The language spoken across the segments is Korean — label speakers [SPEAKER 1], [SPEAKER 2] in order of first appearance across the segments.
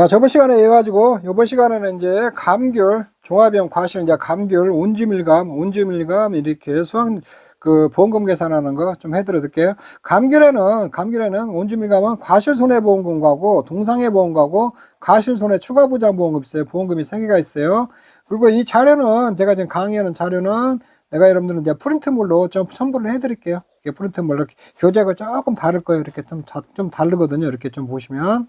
[SPEAKER 1] 자, 저번 시간에 해가지고, 요번 시간에는 이제 감귤, 종합형 과실, 이제 감귤, 온주밀감, 온주밀감, 이렇게 수학, 그, 보험금 계산하는 거 좀 해드려 드릴게요. 감귤에는, 감귤에는 온주밀감은 과실 손해보험금과고, 동상해보험과고, 과실 손해 추가 보장 보험금 있어요. 보험금이 세 개가 있어요. 그리고 이 자료는, 제가 지금 강의하는 자료는, 내가 여러분들은 이제 프린트물로 좀 첨부를 해드릴게요. 이게 프린트물로 교재가 조금 다를 거예요. 이렇게 좀, 자- 좀 다르거든요. 이렇게 좀 보시면.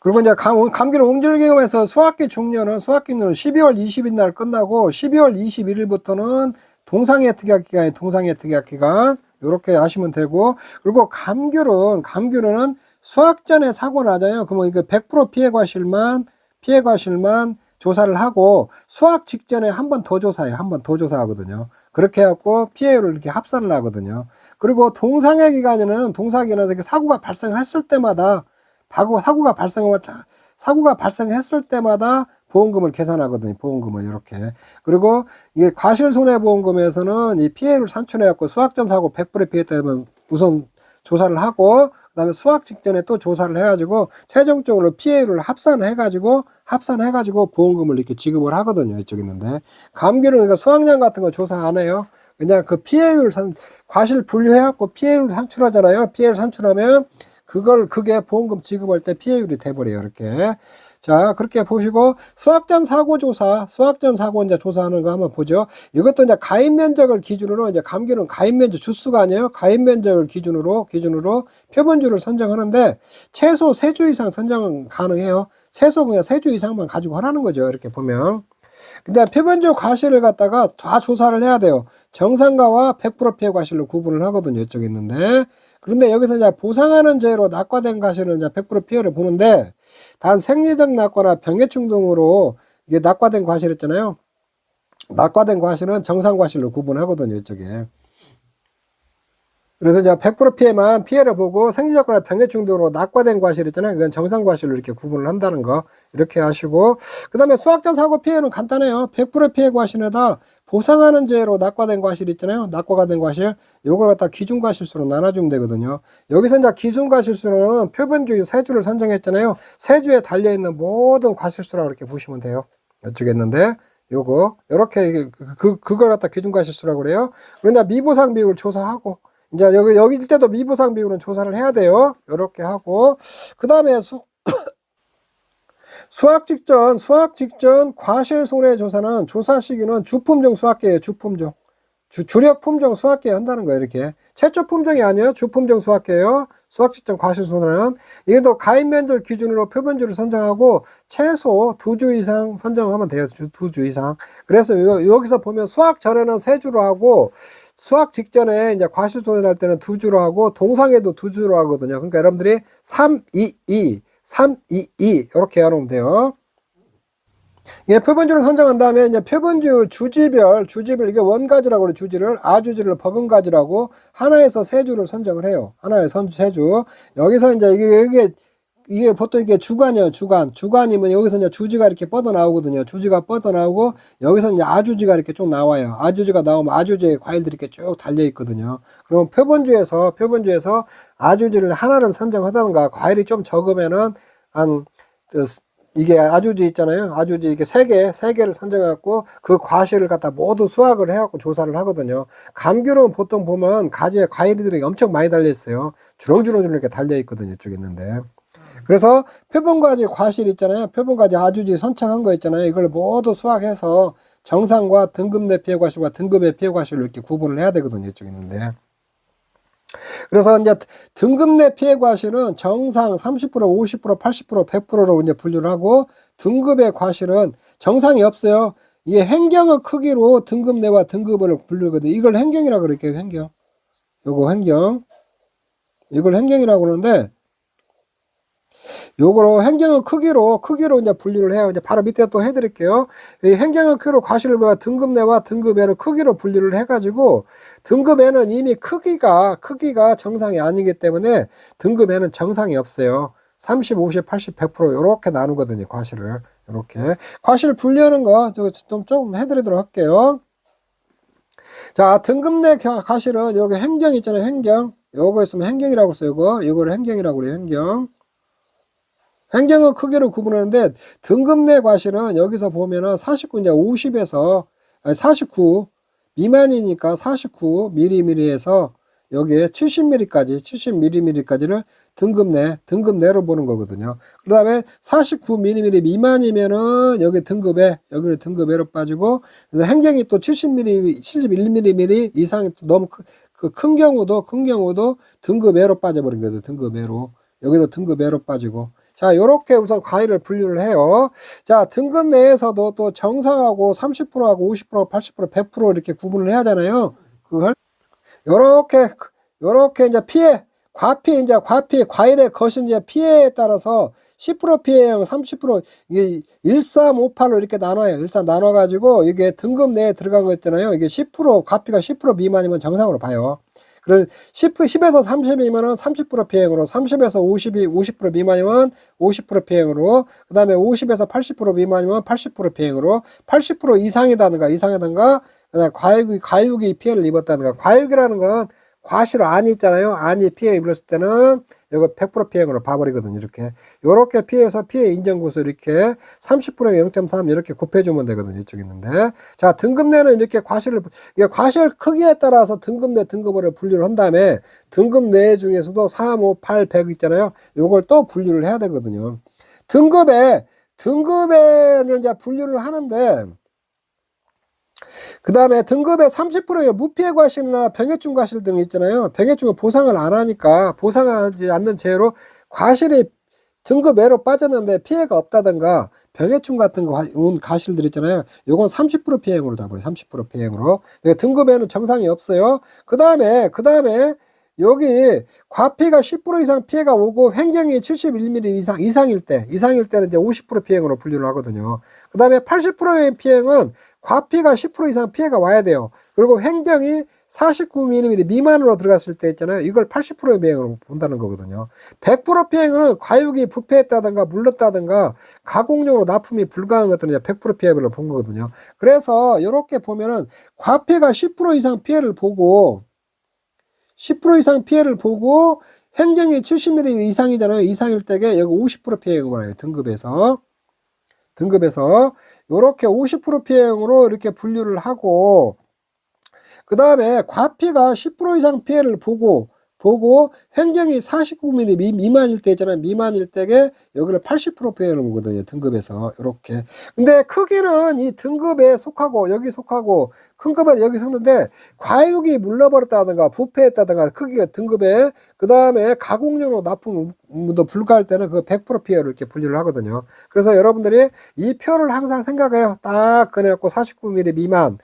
[SPEAKER 1] 그리고 이제 감, 감기는 옹졸경에서 수학기 종료는 수학기는 12월 20일 날 끝나고 12월 21일부터는 동상의 특약 기간이 동상의 특약 기간 이렇게 하시면 되고 그리고 감귤은 감귤은 수학 전에 사고 나잖아요. 그러면 이거 100% 피해 과실만 피해 과실만 조사를 하고 수학 직전에 한 번 더 조사해요. 한 번 더 조사하거든요. 그렇게 해갖고 피해율을 이렇게 합산을 하거든요. 그리고 동상의 기간에는 이렇게 사고가 발생했을 때마다 사고, 사고가 발생하면, 자- 사고가 발생했을 때마다 보험금을 계산하거든요. 보험금을 이렇게. 그리고 이게 과실 손해 보험금에서는 이 피해를 산출해 갖고 수학전 사고 100%의 피해 때면 우선 조사를 하고, 그 다음에 수학 직전에 또 조사를 해가지고, 최종적으로 피해율을 합산해가지고, 합산해가지고 보험금을 이렇게 지급을 하거든요. 이쪽에 있는데. 감기는 그러니까 수학량 같은 거 조사 안 해요. 그냥 그 피해율 산, 과실 분류해갖고 피해율 산출하잖아요. 피해를 산출하면, 그걸 그게 보험금 지급할 때 피해율이 돼버려요 이렇게. 자 그렇게 보시고 수학전 사고 조사 수학전 사고 이제 조사하는 거 한번 보죠. 이것도 이제 가입 면적을 기준으로 이제 감기는 가입 면적 주수가 아니에요. 가입 면적을 기준으로 기준으로 표본주를 선정하는데 최소 세 주 이상 선정은 가능해요. 최소 그냥 세 주 이상만 가지고 하라는 거죠 이렇게 보면 근데 표본주 과실을 갖다가 다 조사를 해야 돼요. 정상가와 100% 피해 과실로 구분을 하거든요. 이쪽에 있는데. 그런데 여기서 이제 보상하는 죄로 낙과된 과실은 이제 100% 피해를 보는데 단 생리적 낙과나 병해충 등으로 이게 낙과된 과실 있잖아요. 낙과된 과실은 정상 과실로 구분하거든요. 이쪽에. 그래서 이제 100% 피해만 피해를 보고 생리적거나 병해충 등으로 낙과된 과실 있잖아요. 그건 정상 과실로 이렇게 구분을 한다는 거 이렇게 하시고 그 다음에 수학전 사고 피해는 간단해요. 100% 피해 과실에다 보상하는 죄로 낙과된 과실 있잖아요. 낙과가 된 과실 요걸 갖다 기준 과실수로 나눠주면 되거든요. 여기서 이제 기준 과실수는 표본주의 세 주를 선정했잖아요. 세 주에 달려 있는 모든 과실수라고 이렇게 보시면 돼요. 있는데 요거 요렇게 그, 그 그걸 갖다 기준 과실수라고 그래요. 그러나 미보상 비율을 조사하고 이제 여기 여기 일 때도 미보상 비율은 조사를 해야 돼요. 요렇게 하고 그 다음에 수 수학 직전 수학 직전 과실 손해 조사는 조사 시기는 주품종 수학계예요. 주품종 주, 주력 품종 수학계 한다는 거예요. 이렇게 최초 품종이 아니에요. 주품종 수학계예요. 수학 직전 과실 손해는 또 가입 면적 기준으로 표본주를 선정하고 최소 두 주 이상 선정하면 돼요. 두 주 이상. 그래서 요- 여기서 보면 수학 전에는 세 주로 하고 수학 직전에 이제 과실손해를 할 때는 두 주로 하고 동상에도 두 주로 하거든요. 그러니까 여러분들이 3, 2, 2, 3, 2, 2 이렇게 해놓으면 돼요. 예, 표본주를 선정한 다음에 이제 표본주 주지별, 주지별 이게 원가지라고 그래 주지를 아주지를 버금가지라고 하나에서 세 주를 선정을 해요. 하나에 선세 주. 여기서 이제 이게 이게 이게 보통 이게 주간이에요, 주간. 주간이면 여기서 이제 주지가 이렇게 뻗어 나오거든요. 주지가 뻗어 나오고, 여기서 이제 아주지가 이렇게 쭉 나와요. 아주지가 나오면 아주지의 과일들이 이렇게 쭉 달려 있거든요. 그럼 표본주에서, 표본주에서 아주지를 하나를 선정하다든가, 과일이 좀 적으면은, 한, 그 이게 아주지 있잖아요. 아주지 이게 세 개, 세 개를 선정해갖고 그 과실을 갖다 모두 수확을 해갖고 조사를 하거든요. 감귤은 보통 보면 가지에 과일들이 엄청 많이 달려 있어요. 주렁주렁 이렇게 달려 있거든요. 이쪽에 있는데. 그래서 표본과지 과실 있잖아요. 표본과지 아주지 선착한 거 있잖아요. 이걸 모두 수확해서 정상과 등급 내 피해 과실과 등급의 피해 과실로 이렇게 구분을 해야 되거든요. 이쪽에 있는데. 그래서 이제 등급 내 피해 과실은 정상 30%, 50%, 80%, 100%로 이제 분류를 하고 등급의 과실은 정상이 없어요. 이게 행경의 크기로 등급 내와 등급을 분류거든요. 이걸 행경이라고 그럴게요. 행경. 요거 행경. 이걸 행경이라고 그러는데 요거로 행경의 크기로 크기로 이제 분류를 해요. 이제 바로 밑에 또 해드릴게요. 이 행경의 크기로 과실을 보아 등급 내와 등급 에를 크기로 분류를 해가지고 등급 에는 이미 크기가 크기가 정상이 아니기 때문에 등급 에는 정상이 없어요. 30, 50, 80, 100% 이렇게 나누거든요. 과실을 이렇게 과실 분류하는 거좀 좀 해드리도록 할게요. 자 등급 내 가- 과실은 여기 행경 있잖아요. 행경 요거 있으면 행경이라고 써요. 이거 이거를 행경이라고 그래요. 행경. 횡경은 크기로 구분하는데 등급 내 과실은 여기서 보면은 49 이제 50에서 아니 49 미만이니까 49mm에서 여기에 70mm까지 70mm까지를 등급 내 등급 내로 보는 거거든요. 그 다음에 49mm 미만이면은 여기 등급에 여기를 등급에로 빠지고 행경이 또 70mm 71mm 이상이 또 너무 크, 그큰 경우도 큰 경우도 등급 에로 빠져버린 거죠. 등급 에로 여기도 등급 에로 빠지고 자, 요렇게 우선 과일을 분류를 해요. 자, 등급 내에서도 또 정상하고 30%하고 50%, 80%, 100% 이렇게 구분을 해야 하잖아요. 그걸 요렇게 요렇게 이제 피해 과피 이제 과피 과일의 것인 이제 피해에 따라서 10% 피해형 30% 이게 1358로 이렇게 나눠요. 일단 나눠 가지고 이게 등급 내에 들어간 거 있잖아요. 이게 10% 과피가 10% 미만이면 정상으로 봐요. 그래서 10, 10에서 30이면은 30% 피해형으로, 30에서 50이 50% 미만이면 50% 피해형으로, 그 다음에 50에서 80% 미만이면 80% 피해형으로, 80% 이상이다든가 이상이다든가, 그다음 과육이 과육이 피해를 입었다든가, 과육이라는 건 과실 안이 있잖아요. 안이 피해 입었을 때는 이거 100% 피해형으로 봐버리거든요. 이렇게 요렇게 피해서 피해 인정구수 이렇게 30%에 0.3 이렇게 곱해주면 되거든요. 이쪽 있는데 자 등급 내는 이렇게 과실을 이게 과실 크기에 따라서 등급 내 등급으로 분류를 한 다음에 등급 내 중에서도 3, 5, 8, 100 있잖아요. 요걸 또 분류를 해야 되거든요. 등급에 등급에는 이제 분류를 하는데 그 다음에 등급의 30%의 무피해 과실이나 병해충 과실 등 있잖아요. 병해충은 보상을 안 하니까 보상하지 않는 죄로 과실이 등급 외로 빠졌는데 피해가 없다든가 병해충 같은 거 온 과실들 있잖아요. 요건 30% 피해형으로 잡아요. 30% 피해형으로. 근데 등급에는 정상이 없어요. 그 다음에 그 다음에 여기 과피가 10% 이상 피해가 오고 횡경이 71mm 이상 이상일 때 이상일 때는 이제 50% 피해형으로 분류를 하거든요. 그 다음에 80%의 피해는 과피가 10% 이상 피해가 와야 돼요. 그리고 횡경이 49mm 미만으로 들어갔을 때 있잖아요. 이걸 80%의 비행으로 본다는 거거든요. 100% 피해는 과육이 부패했다든가 물렀다든가 가공용으로 납품이 불가한 것들은 이제 100% 피해를 본 거거든요. 그래서 이렇게 보면은 과피가 10% 이상 피해를 보고 10% 이상 피해를 보고 행정이 70mm 이상이잖아요. 이상일 때게 여기 50% 피해가 말이에요. 등급에서. 등급에서 요렇게 50% 피해형으로 이렇게 분류를 하고 그 다음에 과피가 10% 이상 피해를 보고 보고 횡경이 49mm 미, 미만일 때 있잖아요. 미만일 때게 여기를 80% 피해를 보거든요. 등급에서 이렇게. 근데 크기는 이 등급에 속하고 여기 속하고 큰 급은 여기 속는데 과육이 물러버렸다든가 부패했다든가 크기가 등급에 그 다음에 가공용으로 납품도 불가할 때는 그 100% 피해를 이렇게 분류를 하거든요. 그래서 여러분들이 이 표를 항상 생각해요. 딱 그래갖고 49mm 미만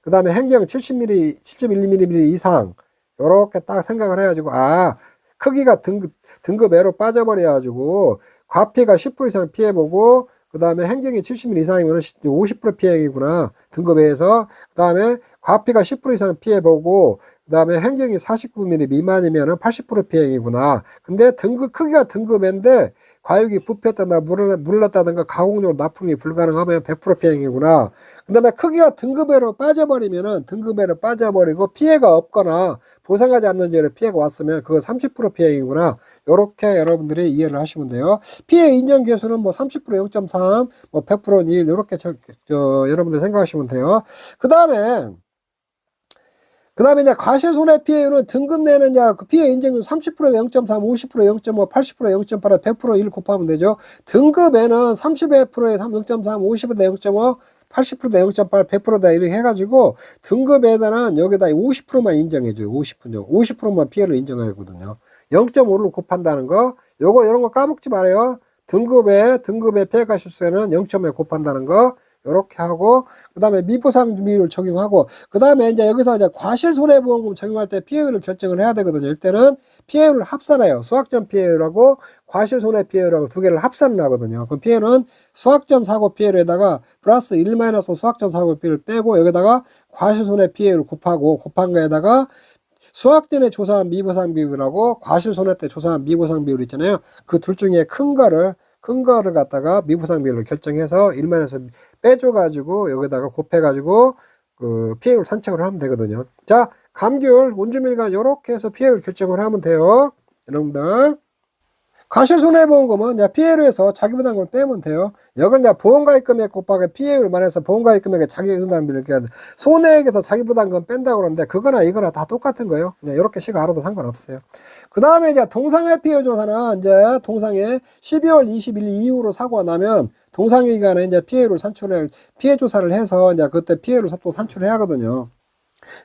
[SPEAKER 1] 그 다음에 행경 70mm 71mm 이상 요렇게 딱 생각을 해가지고, 아, 크기가 등급, 등급 애로 빠져버려 가지고, 과피가 10% 이상 피해보고, 그 다음에 행정이 70mm 이상이면 50% 피해이구나. 등급에서. 그 다음에 과피가 10% 이상 피해보고, 그 다음에 행정이 49mm 미만이면 80% 피해이구나. 근데 등급, 크기가 등급인데, 과육이 부패했다든가 물렀다든가 가공용 납품이 불가능하면 100% 피해이구나. 그 다음에 크기가 등급에로 빠져버리면은 등급에로 빠져버리고 피해가 없거나 보상하지 않는 죄로 피해가 왔으면 그거 30% 피해이구나. 요렇게 여러분들이 이해를 하시면 돼요. 피해 인정 개수는 뭐 30% 0.3, 뭐 100%는 1, 요렇게 저, 저, 여러분들 생각하시면 돼요. 그 다음에 그 다음에 이제 과실 손해 피해율은 등급 내는 그 피해 인정률 30% 0.3, 50% 0.5, 80% 0.8, 100% 1 곱하면 되죠. 등급에는 30%에 0.3, 50%에 0.5, 80%다 0.8, 100%다 이렇게 해가지고 등급에다는 여기다 50%만 인정해줘요. 50%. 50%만 피해를 인정하거든요. 0.5를 곱한다는 거. 요거 이런 거 까먹지 말아요. 등급에 등급에 피해가 실수에는 0.5 곱한다는 거. 요렇게 하고 그다음에 미보상 비율 적용하고 그다음에 이제 여기서 이제 과실 손해보험금 적용할 때 피해율을 결정을 해야 되거든요. 일단은 피해율을 합산해요. 수학전 피해율하고 과실 손해 피해율하고 두 개를 합산을 하거든요. 그 피해는 수학전 사고 피해율에다가 플러스 1 마이너스 수학전 사고 피해를 빼고 여기다가 과실 손해 피해율 곱하고 곱한 거에다가 수학 전에 조사한 미보상 비율하고 과실 손해 때 조사한 미보상 비율 있잖아요. 그 둘 중에 큰 거를 큰 거를 갖다가 미부상 비율로 결정해서 1만에서 빼줘가지고 여기다가 곱해가지고 그 피해율 산책을 하면 되거든요. 자, 감귤, 온주밀과 이렇게 해서 피해율 결정을 하면 돼요. 여러분들. 과실 손해보험금은 이제 피해로 해서 자기부담금을 빼면 돼요. 여기는 이제 보험가입 금액 곱하기 피해율 만 해서 보험가입 금액에 자기부담비를 이렇게 손해액에서 자기부담금 뺀다고 그러는데 그거나 이거나 다 똑같은 거예요. 그냥 이렇게 식 알아도 상관없어요. 그 다음에 이제 동상해 피해 조사는 이제 동상해 12월 20일 이후로 사고가 나면 동상해 기간에 이제 피해를 산출해 피해 조사를 해서 이제 그때 피해를 또 산출해야 하거든요.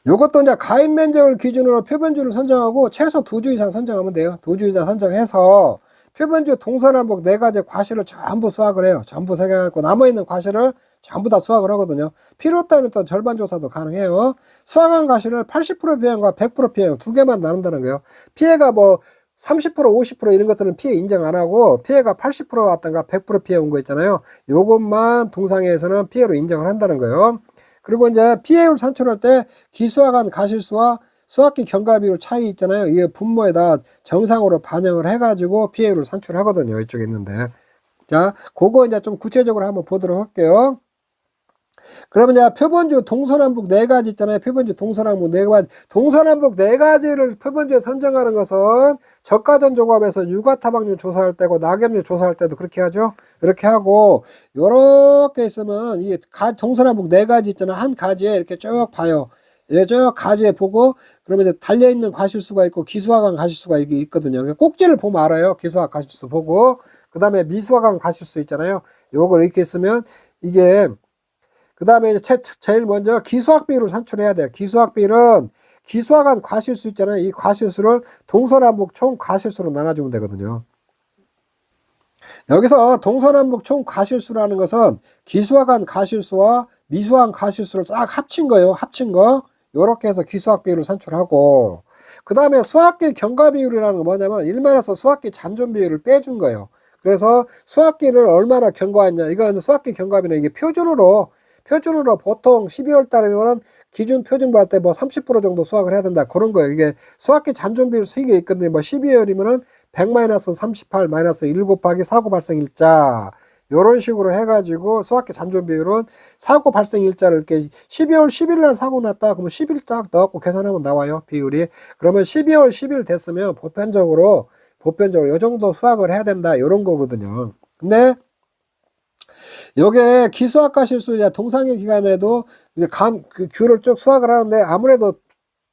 [SPEAKER 1] 요것도 이제 가입 면적을 기준으로 표본주를 선정하고 최소 두 주 이상 선정하면 돼요. 두 주 이상 선정해서 표본주 동서남북 네 가지 과실을 전부 수확을 해요. 전부 새겨갖고 남아있는 과실을 전부 다 수확을 하거든요. 필요 따는 또 절반 조사도 가능해요. 수확한 과실을 80% 피해과 100% 피해 두 개만 나눈다는 거예요. 피해가 뭐 30% 50% 이런 것들은 피해 인정 안 하고 피해가 80% 왔던가 100% 피해 온 거 있잖아요. 요것만 동상에서는 피해로 인정을 한다는 거예요. 그리고 이제 피해율 산출할 때 기수화간 가실수와 수학기 경과비율 차이 있잖아요. 이게 분모에다 정상으로 반영을 해가지고 피해율을 산출하거든요. 이쪽에 있는데. 자, 그거 이제 좀 구체적으로 한번 보도록 할게요. 그러면 이제 표본주 동서남북 네 가지 있잖아요. 표본주 동서남북 네 가지. 동서남북 네 가지를 표본주에 선정하는 것은 저가전 조합에서 육아 타박률 조사할 때고 낙엽률 조사할 때도 그렇게 하죠. 이렇게 하고 요렇게 있으면 이 가, 동서남북 네 가지 있잖아요. 한 가지에 이렇게 쭉 봐요. 예, 쭉 가지에 보고 그러면 이제 달려 있는 과실수가 있고 기수화간 과실수가 있거든요. 그러니까 꼭지를 보면 알아요. 기수화 과실수 보고 그다음에 미수화간 과실수 있잖아요. 요걸 이렇게 있으면 이게 그다음에 이제 제일 먼저 기수학 비율을 산출해야 돼요. 기수학 비율은 기수화간 과실수 있잖아요. 이 과실수를 동서남북 총 과실수로 나눠주면 되거든요. 여기서 동서남북 총 과실수라는 것은 기수화간 과실수와 미수한 과실수를 싹 합친 거예요. 합친 거. 요렇게 해서 기수학 비율을 산출하고 그 다음에 수학기 경과 비율이라는 건 뭐냐면 일만해서 수학기 잔존 비율을 빼준 거예요. 그래서 수학기를 얼마나 경과했냐 이건 수학기 경과비는 이게 표준으로 표준으로 보통 12월 달에는 기준 표준 볼 때 뭐 30% 정도 수학을 해야 된다 그런 거예요. 이게 수학기 잔존 비율 세개 있거든요. 뭐 12월이면은 100 마이너스 38 마이너스 1 곱하기 사고 발생 일자 요런 식으로 해가지고 수학기 잔존 비율은 사고 발생 일자를 이렇게 12월 10일 날 사고 났다. 그러면 10일 딱 넣고 계산하면 나와요. 비율이. 그러면 12월 10일 됐으면 보편적으로, 보편적으로 요 정도 수학을 해야 된다. 요런 거거든요. 근데 요게 기수학과 실수 이제 동상의 기간에도 이제 감, 그 귤을 쭉 수학을 하는데 아무래도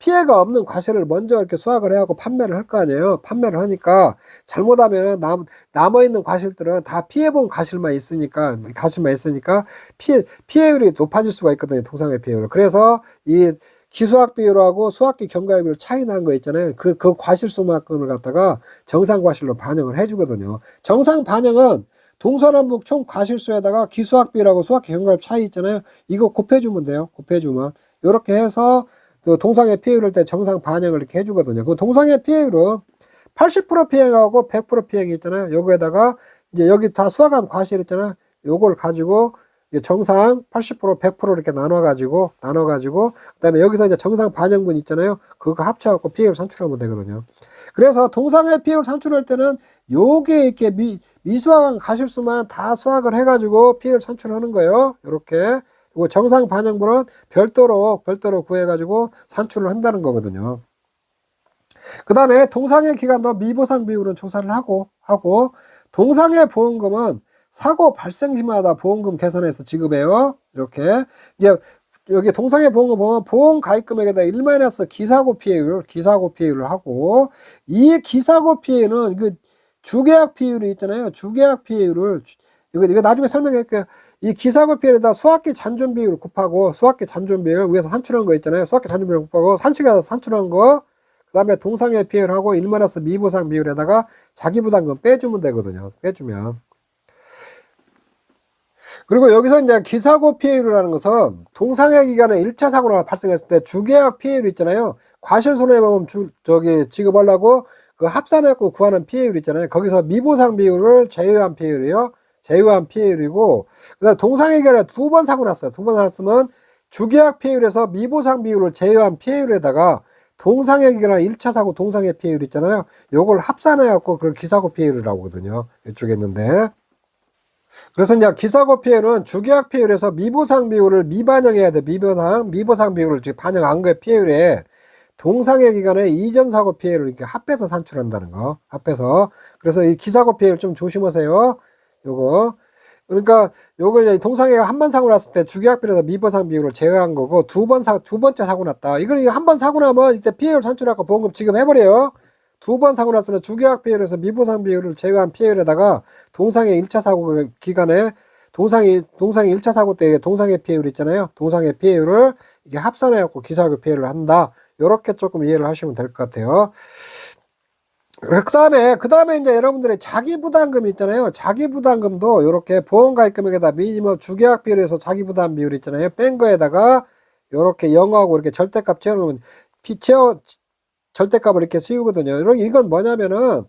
[SPEAKER 1] 피해가 없는 과실을 먼저 이렇게 수확을 해갖고 판매를 할 거 아니에요. 판매를 하니까 잘못하면 남, 남아있는 과실들은 다 피해본 과실만 있으니까, 과실만 있으니까 피해, 피해율이 높아질 수가 있거든요. 통상의 피해율. 그래서 이 기수학 비율하고 수학기 경과의 비율 차이 난 거 있잖아요. 그, 그 과실수만큼을 갖다가 정상 과실로 반영을 해주거든요. 정상 반영은 동서남북 총 과실수에다가 기수학 비율하고 수학기 경과의 차이 있잖아요. 이거 곱해주면 돼요. 곱해주면. 이렇게 해서 그 동상의 피해율을 때 정상 반영을 이렇게 해주거든요. 그 동상의 피해율은 80% 피해하고 100% 피해가 있잖아요. 요거에다가 이제 여기 다 수학한 과실 있잖아요. 요걸 가지고 정상 80% 100% 이렇게 나눠가지고 나눠가지고 그다음에 여기서 이제 정상 반영분 있잖아요. 그거 합쳐갖고 피해율 산출하면 되거든요. 그래서 동상의 피해율 산출할 때는 요게 이렇게 미, 미수학한 과실수만 다 수학을 해가지고 피해율 산출하는 거예요. 이렇게 그리고 정상 반영분은 별도로 별도로 구해가지고 산출을 한다는 거거든요. 그 다음에 동상의 기간도 미보상 비율은 조사를 하고 하고 동상의 보험금은 사고 발생 시마다 보험금 계산해서 지급해요. 이렇게 이제 여기 동상의 보험금 보면 보험 가입 금액에다 1 마이너스 기사고 피해율, 기사고 피해율을 하고 이 기사고 피해는 그 주계약 피해율이 있잖아요. 주계약 피해율을 이거 이거 나중에 설명할게요. 이 기사고 피해에다 수학기 잔존 비율 곱하고 수학기 잔존 비율 위에서 산출한 거 있잖아요. 수학기 잔존 비율 곱하고 산식에서 산출한 거 그다음에 동상의 피해를 하고 1 마이너스 미보상 비율에다가 자기 부담금 빼주면 되거든요. 빼주면. 그리고 여기서 이제 기사고 피해율이라는 것은 동상의 기간에 1차 사고가 발생했을 때 주계약 피해율 있잖아요. 과실 손해보험 주, 저기 지급하려고 그 합산해갖고 구하는 피해율 있잖아요. 거기서 미보상 비율을 제외한 피해율이요. 제외한 피해율이고 그다음 동상의 결에 두 번 사고 났어요. 두 번 살았으면 주계약 피해율에서 미보상 비율을 제외한 피해율에다가 기간 1차 사고 동상의 피해율 있잖아요. 요걸 합산해 갖고 그걸 기사고 피해율이라고 하거든요. 이쪽에 있는데 그래서 이제 기사고 피해는 주계약 피해율에서 미보상 비율을 미반영해야 돼. 미보상 미보상 비율을 반영 안 거에 피해율에 동상의 기간에 이전 사고 피해를 이렇게 합해서 산출한다는 거. 합해서. 그래서 이 기사고 피해를 좀 조심하세요. 요거. 그러니까 요거 이제 동상해가 한번 사고 났을 때 주계약비에서 미보상 비율을 제외한 거고 두 번 사, 두 번째 사고 났다. 이걸 한 번 사고 나면 이때 피해를 산출하고 보험금 지급해버려요. 두 번 사고 났으면 주계약 피해에서 미보상 비율을 제외한 피해에다가 동상의 1차 사고 기간에 동상이 동상의 1차 사고 때 동상의 피해율 있잖아요. 동상의 피해율을 이게 합산해 갖고 기사고 피해를 한다. 요렇게 조금 이해를 하시면 될 것 같아요. 그 다음에, 그 다음에 이제 여러분들의 자기 부담금 있잖아요. 자기 부담금도 이렇게 보험가입 금액에다 미니멈 주계약 비율 해서 자기 부담 비율 있잖아요. 뺀 거에다가 이렇게 0하고 이렇게 절대값 채워놓으면 피 채워, 절대값을 이렇게. 이런- 이건 뭐냐면은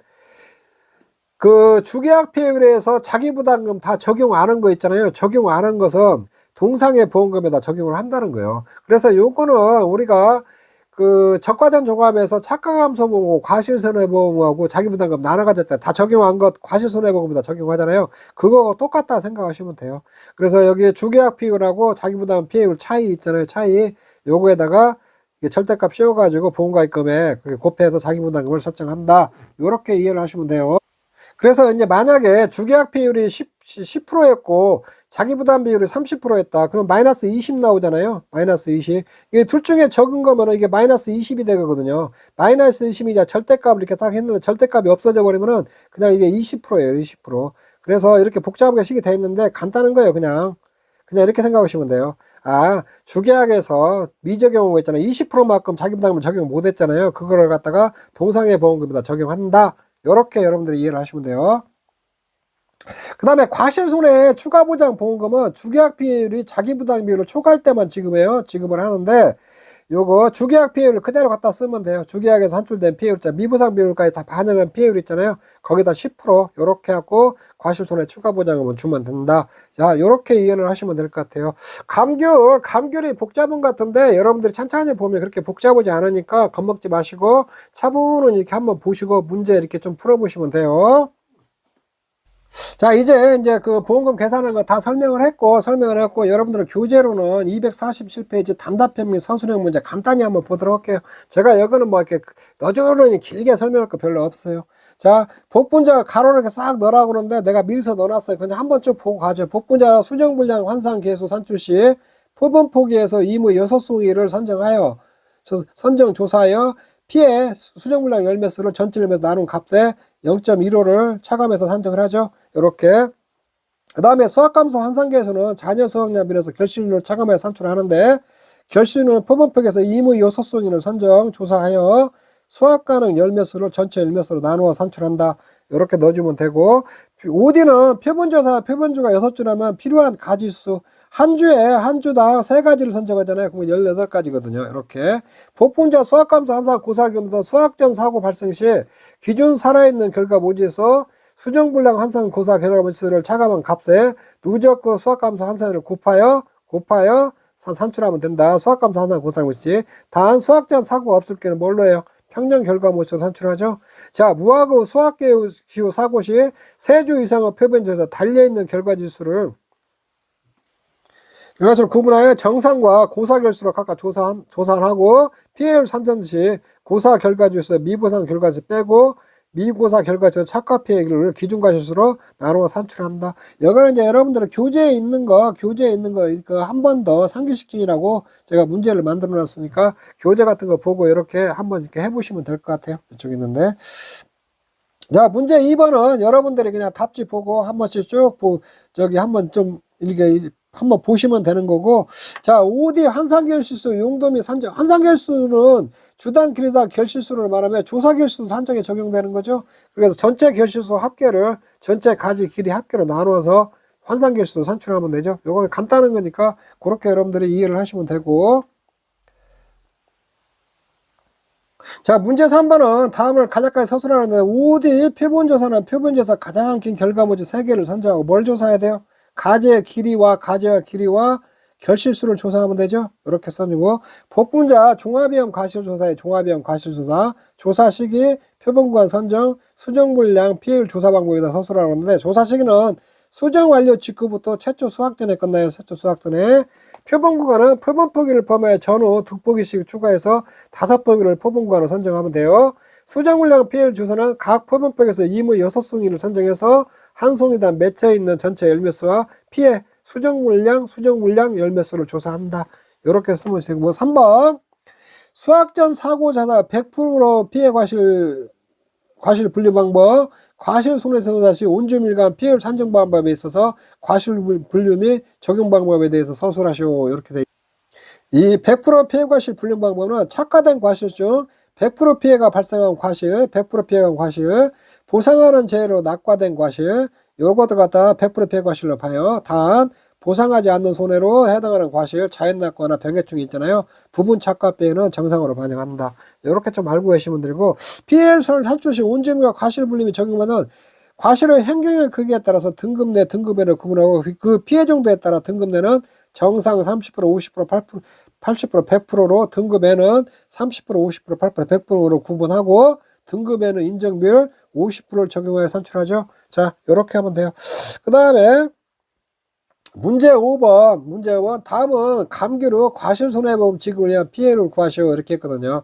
[SPEAKER 1] 그 주계약 비율에서 자기 부담금 다 적용 안 한 거 있잖아요. 적용 안 한 것은 동상의 보험금에다 적용을 한다는 거예요. 그래서 요거는 우리가 그 적과전 종합에서 착가감소보험하고 과실손해보험하고 자기부담금 나눠 가졌을 때다 적용한 것 과실손해보험에다 적용하잖아요. 그거 똑같다 생각하시면 돼요. 그래서 여기 주계약 피율하고 자기부담 피해율 차이 있잖아요. 차이 요거에다가 절대값 씌워가지고 보험가입 금액 그리고 곱해서 자기부담금을 설정한다. 요렇게 이해를 하시면 돼요. 그래서 이제 만약에 주계약 비율이 10, 10%였고 자기 부담 비율이 30%였다. 그럼 마이너스 20 나오잖아요. 마이너스 20. 이게 둘 중에 적은 거면은 이게 마이너스 20이 되거든요. 마이너스 20이 이제 절대값을 이렇게 딱 했는데 절대값이 없어져 버리면은 그냥 이게 20%예요. 20%. 그래서 이렇게 복잡하게 식이 돼 있는데 간단한 거예요. 그냥. 그냥 이렇게 생각하시면 돼요. 아, 주계약에서 미적용한 거 있잖아요. 20%만큼 자기 부담금을 적용 못 했잖아요. 그거를 갖다가 동상의 보험금에다 적용한다. 요렇게 여러분들이 이해를 하시면 돼요. 그 다음에 과실손해 추가보장 보험금은 주계약 피해율이 자기 부담 비율을 초과할 때만 지급해요. 지급을 하는데 요거 주계약 피해율을 그대로 갖다 쓰면 돼요. 주계약에서 산출된 피해율, 미부상 비율까지 다 반영한 피해율 있잖아요. 거기다 10% 요렇게 하고 과실손해 추가보장금을 주면 된다. 야, 요렇게 이해를 하시면 될 것 같아요. 감귤, 감귤이 복잡한 것 같은데 여러분들이 천천히 보면 그렇게 복잡하지 않으니까 겁먹지 마시고 차분히 이렇게 한번 보시고 문제 이렇게 좀 풀어보시면 돼요. 자, 이제 이제 그 보험금 계산하는 거 다 설명을 했고, 설명을 했고, 여러분들은 교재로는 247페이지 단답형 및 선순형 문제 간단히 한번 보도록 할게요. 제가 여기는 뭐 이렇게 너저러니 길게 설명할 거 별로 없어요. 자, 복분자 가로를 이렇게 싹 넣으라고 그러는데 내가 미리서 넣어놨어요. 그냥 한번 쭉 보고 가죠. 복분자 수정분량 환상 계수 산출 시 표본 포기에서 이무 여섯 송이를 선정하여 저- 선정 조사하여 피해 수정분량 열매수를 전체 열매 나눈 값에 0.15를 차감해서 산정을 하죠. 이렇게 그 다음에 수학감소 환상계에서는 자녀 수학량비에서 결실률을 차감해 산출하는데 표본폭에서 이무 여섯 송이를 선정 조사하여 수학 가능 열매수를 전체 열매수로 나누어 산출한다. 이렇게 넣어주면 되고 OD는 표본조사 표본주가 여섯 주라면 필요한 가지수 한 주에 한 주당 세 가지를 선정하잖아요. 그러면 18가지거든요. 이렇게 복분자 수학감소 한상 고사겸도 수학전 사고 발생 시 기준 살아있는 결과 모지에서 수정불량 환상 고사 모지를 차감한 값에 누적 그 수학감소 환산을 곱하여 곱하여 산- 산출하면 된다. 수학감소 환상 고사 모지 단 수학전 사고가 없을 경우는 뭘로 해요? 평년 결과 모습을 산출하죠. 자, 무학의 수학기후 사고 시 세 주 이상의 표변에서 달려있는 결과 지수를 이것을 구분하여 정상과 고사 결수로 각각 조사한, 조사하고 피해율 산정 시 고사 결과 지수 미보상 결과 지수 빼고 미고사 결과 지수 착과 피해율을 기준과 실수로 나누어 산출한다. 여기는 이제 여러분들은 교재에 있는 거, 교재에 있는 거, 이거 한번 더 상기시키라고 제가 문제를 만들어 놨으니까 교재 같은 거 보고 이렇게 한번 이렇게 해보시면 될 것 같아요. 이쪽에 있는데. 자, 문제 2번은 여러분들이 그냥 답지 보고 한 번씩 쭉 보, 저기 한번 좀 이렇게 한번 보시면 되는 거고. 자, OD 환상결실수 용도 및 산정. 환상결수는 주당 길이다 결실수를 말하면 조사결수 산정에 적용되는 거죠. 그래서 전체 결실수 합계를 전체 가지 길이 합계로 나누어서 환상결수 산출하면 되죠. 요거 간단한 거니까 그렇게 여러분들이 이해를 하시면 되고. 자, 문제 3번은 다음을 간략하게 서술하는데 5대 표본조사는 표본조사 가장 긴 결과물지 3개를 선정하고 뭘 조사해야 돼요? 가지의 길이와 가지의 길이와 결실수를 조사하면 되죠. 이렇게 써주고 복분자 종합위험 과실조사의 종합위험 과실조사 조사 시기 표본구간 선정 수정분량 피해율 조사 방법이다 서술하고 있는데 조사 시기는 수정 완료 직후부터 최초 수학 전에 끝나요. 최초 수학 전에 표본 구간은 표본 포기를 포함해 전후 두 포기씩 추가해서 다섯 포기를 표본 구간으로 선정하면 돼요. 수정 물량 PL 주소는 각 표본 포기에서 이무 여섯 송이를 선정해서 한 송이당 맺혀 있는 전체 열매수와 피해 수정 물량, 수정 물량 열매수를 조사한다. 이렇게 쓰면 되고 3번 수학 전 사고 자다 100% 피해 과실 과실 분류 방법, 과실 손해배상 다시 온주밀감 피해율 산정 방법에 있어서 과실 분류 및 적용 방법에 대해서 서술하시오. 이렇게 돼. 이 100% 피해 과실 분류 방법은 착화된 과실 중 100% 피해가 발생한 과실, 100% 피해가 과실, 보상하는 죄로 낙과된 과실, 요것들 갖다 100% 피해 과실로 봐요. 단 보상하지 않는 손해로 해당하는 과실, 자연낙과나 병해충이 있잖아요. 부분 착과비에는 정상으로 반영한다. 이렇게 좀 알고 계시면 되고 피해를 산출 시 온전과 과실 분림이 적용하는 과실의 행경의 크기에 따라서 등급 내 등급에를 구분하고 그 피해 정도에 따라 등급 내는 정상 30% 50% 8% 80% 100%로 등급에는 30% 50% 8% 100%로 구분하고 등급에는 인정비율 50%를 적용하여 산출하죠. 자, 이렇게 하면 돼요. 그 다음에 문제 5번, 문제 5번. 다음은 감기로 과실 손해보험 지급을 위한 피해를 구하시오. 이렇게 했거든요.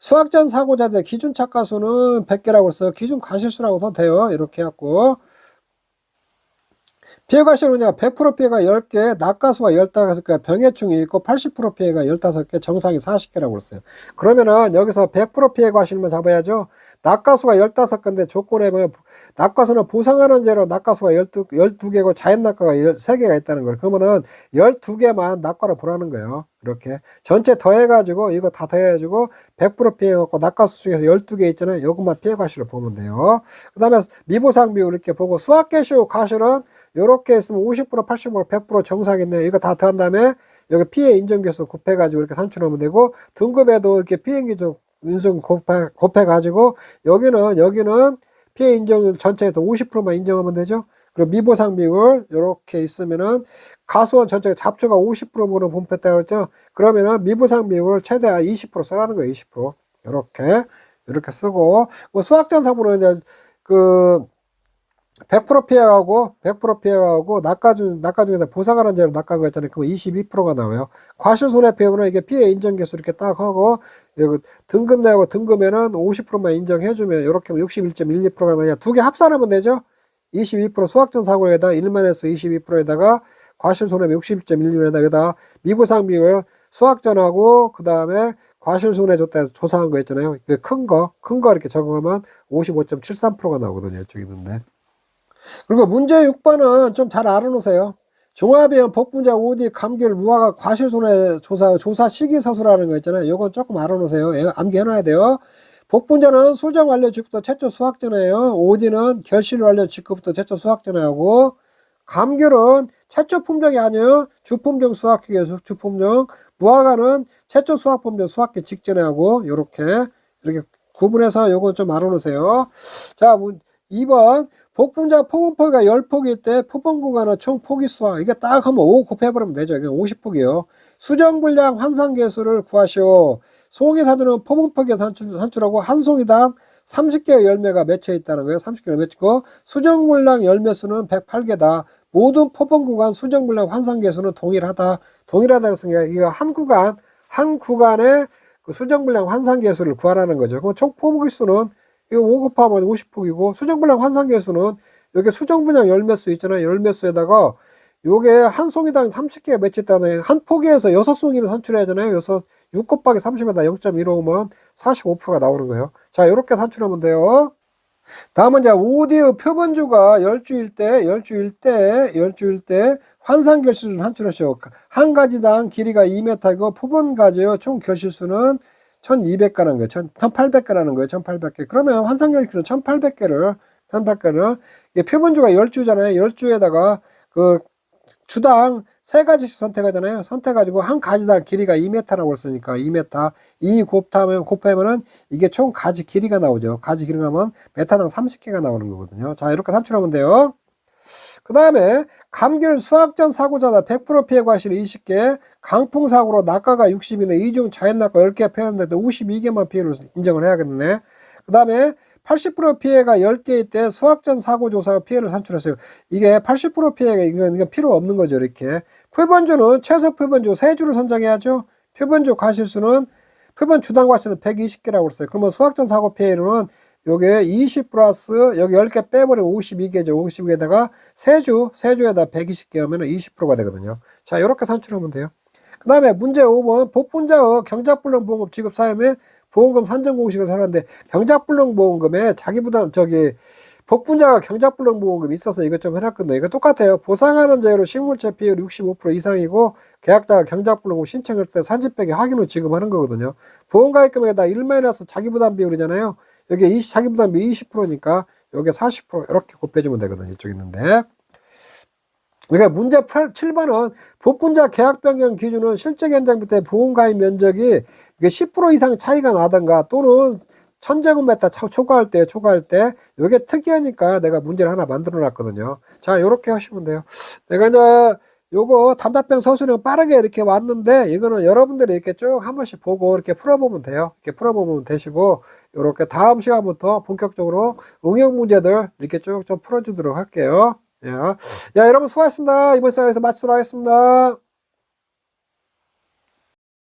[SPEAKER 1] 수학전 사고자들 기준 착가수는 100개라고 써. 기준 과실수라고 도 돼요. 이렇게 해갖고. 피해 과실은요, 100% 피해가 10개, 낙가수가 15개, 병해충이 있고 80% 피해가 15개, 정상이 40개라고 그랬어요. 그러면은 여기서 100% 피해 과실만 잡아야죠. 낙가수가 15개인데 조건에 보면 낙가수는 보상하는 죄로 낙가수가 12, 12개고 자연 낙가가 3개가 있다는 거예요. 그러면은 12개만 낙가로 보라는 거예요. 이렇게. 전체 더해가지고 이거 다 더해가지고 100% 피해갖고 낙가수 중에서 12개 있잖아요. 요것만 피해 과실을 보면 돼요. 그 다음에 미보상 비율 이렇게 보고 수학계시오 과실은 요렇게 했으면 50% 80% 100% 정상이네요. 이거 다 더한 다음에 여기 피해 인정계수 곱해가지고 이렇게 산출하면 되고 등급에도 이렇게 피해 인정 인정 곱해, 곱해가지고 여기는 여기는 피해 인정 전체에서 50%만 인정하면 되죠. 그리고 미보상 비율 이렇게 있으면은 가수원 전체 잡초가 50%로 분포했다고 했죠. 그러면은 미보상 비율을 최대한 20% 써라는 거예요. 20% 이렇게 이렇게 쓰고 뭐 수학전상으로 이제 그 100% 피해가고 100% 피해가고 낙가중 낙가 중에서 보상하는 죄로 낙가한 거 있잖아요. 그럼 22%가 나와요. 과실 손해피해는 이게 피해 인정 개수 이렇게 딱 하고 여기 등급 내고 등급에는 50%만 인정해주면 이렇게 하면 61.12%가 나냐 두 개 합산하면 되죠. 22% 수학전 사고에다 1만에서 22%에다가 과실 손해 61.12%에다가 미보상 비율 수학전하고 그 다음에 과실 손해 줬다 해서 조사한 거 있잖아요. 큰 거, 큰 거 이렇게 적용하면 55.73%가 나오거든요. 이쪽에 있는데. 그리고 문제 6번은 좀 잘 알아놓으세요. 종합이형 복분자 OD 감귤 무화과 과실 손해 조사 조사 시기 서술하는 거 있잖아요. 이건 조금 알아놓으세요. 예, 암기해놔야 돼요. 복분자는 수정 완료 직부터 최초 수확 전에요. OD는 결실 완료 직후부터 최초 수확 전에 하고 감귤은 최초 품종이 아니에요. 주품종 수확기 주품종. 무화과는 최초 수확 품종 수확기 직전에 하고 요렇게 이렇게 구분해서 요건 좀 알아놓으세요. 자, 2번 복분자 포분포기가 10폭일 때 포분 구간의 총 포기 수와 이게 딱 하면 5 곱해버리면 되죠. 이게 50폭이요. 수정 분량 환산 개수를 구하시오. 송이 사주는 포분포기에 산출, 산출하고 한 송이당 30개의 열매가 맺혀 있다는 거예요. 30개가 맺히고 수정 물량 열매 수는 108개다. 모든 포분 구간 수정 물량 환산 개수는 동일하다. 동일하다는 생각이 이거 한 구간 한 구간의 그 수정 물량 환산 개수를 구하라는 거죠. 그럼 총 포분 수는 이거 5 곱하면 50폭이고 수정분량 환산계수는 여기 수정분량 열매수 있잖아요. 열매수에다가 요게 한 송이당 30개가 맺혔다는 한 포기에서 6송이를 산출해야 되잖아요. 여섯 6 곱하기 30에다 0.15면 45%가 나오는 거예요. 자, 이렇게 산출하면 돼요. 다음은 이제 오디오 표본주가 열주일 때, 열주일 때, 열주일 때 환산 결실수 산출하시오. 한 가지당 길이가 2m이고 표본 가지요. 총 결실수는 1200가라는 거예요. 1800가라는 거예요. 1800개. 그러면 환상열기는 1800개를, 1800개를, 표본주가 10주잖아요. 10주에다가 그 주당 세 가지씩 선택하잖아요. 선택해가지고 한 가지당 길이가 2m라고 했으니까 2m. 이 곱하면, 곱하면은 이게 총 가지 길이가 나오죠. 가지 길이가 나면 메타당 30개가 나오는 거거든요. 자, 이렇게 산출하면 돼요. 그 다음에 감귤 수학전 사고자다 100% 피해 과실 20개, 강풍 사고로 낙가가 60이네, 이중 자연 낙가 10개 표현되는데 52개만 피해를 인정을 해야겠네. 그 다음에 80% 피해가 10개일 때 수학전 사고 조사가 피해를 산출했어요. 이게 80% 피해가 이건, 이건 필요 없는 거죠, 이렇게. 표본주는 최소 표본주 3주를 선정해야죠. 표본주 과실수는 표본 주당 과실은 120개라고 했어요. 그러면 수학전 사고 피해로는 요게 20 플러스 여기 10개 빼버리면 52개죠. 52개에다가 3주, 3주에다 120개 하면 20%가 되거든요. 자, 이렇게 산출하면 돼요. 그 다음에 문제 5번 복분자의 경작불능 보험금 지급 사유에 보험금 산정 공식을 설하는데 경작불능 보험금에 자기 부담 저기 복분자가 경작불능 보험금이 있어서 이것 좀 해놨거든요. 이거 똑같아요. 보상하는 자유로 식물체 피해율 65% 이상이고 계약자가 경작불능금 신청할 때 산지백에 확인 후 지급하는 거거든요. 보험가입금에다 1마이너스 자기 부담 비율이잖아요. 여기 20, 자기 부담 비율 20%니까 여기 40% 이렇게 곱해주면 되거든요. 이쪽 있는데. 그러니까 문제 8, 7번은 복분자 계약 변경 기준은 실제 견장 때 보험 가입 면적이 이게 10% 이상 차이가 나던가 또는 천제곱미터 차- 초과할 때 초과할 때 이게 특이하니까 내가 문제를 하나 만들어 놨거든요. 자, 요렇게 하시면 돼요. 내가 이제 요거 단답형 서술형 빠르게 이렇게 왔는데 이거는 여러분들이 이렇게 쭉 한 번씩 보고 이렇게 풀어보면 돼요. 이렇게 풀어보면 되시고 요렇게 다음 시간부터 본격적으로 응용 문제들 이렇게 쭉 좀 풀어주도록 할게요. 야, 야 여러분 수고하셨습니다. 이번 시간에서 마치도록 하겠습니다.